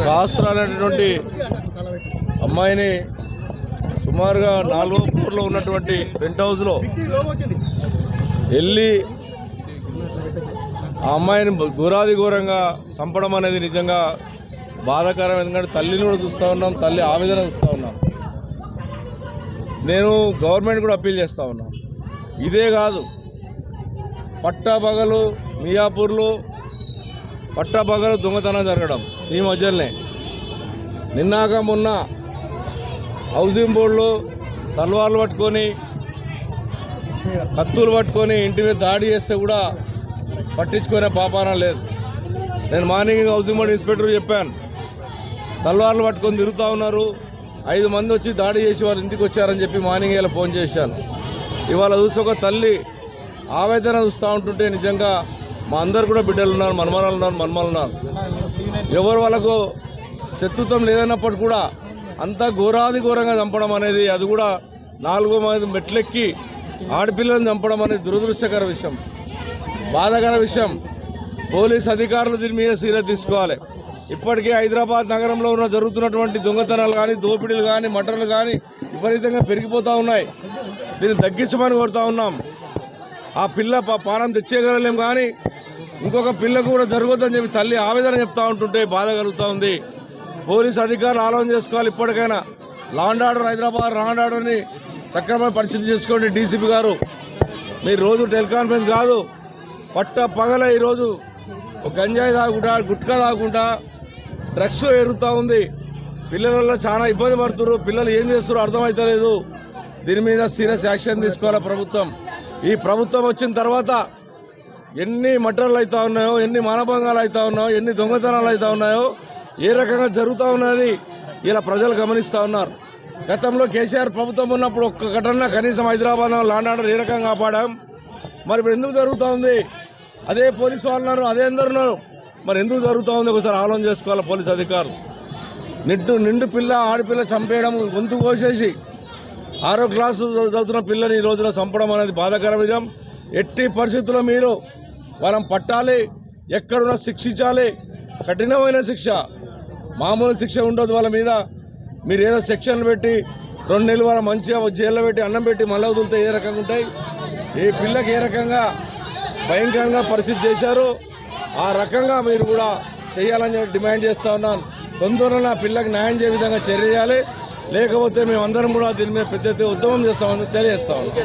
సహస్రాలైనటువంటి అమ్మాయిని సుమారుగా నాలుగో ఫ్లోర్లో ఉన్నటువంటి పెంట్ హౌస్లో వెళ్ళి ఆ అమ్మాయిని ఘోరాది ఘోరంగా చంపడం అనేది నిజంగా బాధాకరం ఎందుకంటే తల్లిని కూడా చూస్తూ ఉన్నాం తల్లి ఆవేదన చూస్తూ ఉన్నాం. నేను గవర్నమెంట్ కూడా అప్పీల్ చేస్తూ ఉన్నాను ఇదే కాదు పట్టాపగలు మియాపూర్లో పట్టాపగలు దొంగతనం జరగడం ఈ మధ్యనే నిన్నాక మొన్న హౌసింగ్ బోర్డులో తల్వార్లు పట్టుకొని కత్తులు పట్టుకొని ఇంటి మీద దాడి చేస్తే కూడా పట్టించుకునే పాపాన లేదు. నేను మార్నింగ్ హౌసింగ్ బోర్డు ఇన్స్పెక్టర్ చెప్పాను తలవార్లు పట్టుకొని తిరుగుతూ ఉన్నారు. ఐదు మంది వచ్చి దాడి చేసి వాళ్ళు ఇంటికి వచ్చారని చెప్పి మార్నింగ్ ఇలా ఫోన్ చేశాను. ఇవాళ చూసి ఒక తల్లి ఆవేదన చూస్తూ ఉంటుంటే నిజంగా మా అందరు కూడా బిడ్డలు ఉన్నారు మనమరాలు ఉన్నారు మనమలు ఉన్నారు. ఎవరు వాళ్ళకు శత్రుత్వం లేదన్నప్పుడు కూడా అంతా ఘోరాది ఘోరంగా చంపడం అనేది అది కూడా నాలుగో మంది మెట్లెక్కి ఆడపిల్లలను చంపడం అనేది దురదృష్టకర విషయం. బాధాకర విషయం. పోలీస్ అధికారులు దీని మీద సీరియస్ తీసుకోవాలి. ఇప్పటికే హైదరాబాద్ నగరంలో ఉన్న జరుగుతున్నటువంటి దొంగతనాలు కానీ దోపిడీలు కానీ మటన్లు కానీ విపరీతంగా పెరిగిపోతూ ఉన్నాయి. దీన్ని తగ్గించమని కోరుతా ఉన్నాం. ఆ పిల్ల పా- పానం తెచ్చేయగలలేం కానీ ఇంకొక పిల్లకు కూడా జరగొద్దని చెప్పి తల్లి ఆవేదన చెప్తా ఉంటుంటే బాధ కలుగుతూ ఉంది. పోలీస్ అధికారులు ఆలోచన చేసుకోవాలి ఇప్పటికైనా. లాండ్ ఆర్డర్ హైదరాబాద్ లాండ్ ఆర్డర్ని సక్రమంగా పరిస్థితి చేసుకోండి డీసీపీ గారు. మీరు రోజు టెలికాన్ఫరెన్స్ కాదు పట్ట పగల ఈరోజు ఒక గంజాయి తాగుకుంటా గుట్కా తాగుకుంటా డ్రగ్స్ ఎరుగుతూ ఉంది. పిల్లలలో చాలా ఇబ్బంది పడుతున్నారు. పిల్లలు ఏం చేస్తారో అర్థమవుతలేదు దీని మీద సీరియస్ యాక్షన్ తీసుకోవాలి ప్రభుత్వం? ఈ ప్రభుత్వం వచ్చిన తర్వాత ఎన్ని మటర్లు అవుతా ఉన్నాయో ఎన్ని మానభంగాలు అవుతా ఉన్నాయో ఎన్ని దొంగతనాలు అవుతా ఉన్నాయో ఏ రకంగా జరుగుతూ ఉన్నది ఇలా ప్రజలు గమనిస్తూ ఉన్నారు. గతంలో కేసీఆర్ ప్రభుత్వం ఉన్నప్పుడు ఒక్క ఘటన కనీసం హైదరాబాద్ లాండ్ ఆర్డర్ ఏ రకంగా కాపాడాం? మరి ఇప్పుడు ఎందుకు జరుగుతూ ఉంది? అదే పోలీసు వాళ్ళు ఉన్నారు అదే అందరు ఉన్నారు. మరి ఎందుకు జరుగుతూ ఉంది? ఒకసారి ఆలోచన చేసుకోవాలి పోలీస్ అధికారులు. నిండు నిండు పిల్ల ఆడపిల్ల చంపేయడం గొంతు కోసేసి ఆరో క్లాసు చదువుతున్న పిల్లని ఈ రోజున చంపడం అనేది బాధాకర విషయం. ఎట్టి పరిస్థితుల్లో మీరు వాళ్ళని పట్టాలి ఎక్కడున్నా శిక్షించాలి. కఠినమైన శిక్ష మామూలు శిక్ష ఉండదు వాళ్ళ మీద. మీరు ఏదో సెక్షన్లు పెట్టి రెండు నెలలు వాళ్ళ మంచిగా జైల్లో పెట్టి అన్నం పెట్టి మళ్ళీ వదిలితే ఏ రకంగా ఉంటాయి? ఏ పిల్లకి ఏ రకంగా భయంకరంగా పరిస్థితి చేశారు. ఆ రకంగా మీరు కూడా చేయాలని డిమాండ్ చేస్తా ఉన్నాను. తొందరలో నా పిల్లకి న్యాయం చేయ విధంగా చర్య లేకపోతే మేమందరం కూడా దీని మీద పెద్ద ఉద్యమం చేస్తామని తెలియజేస్తా ఉన్నాం.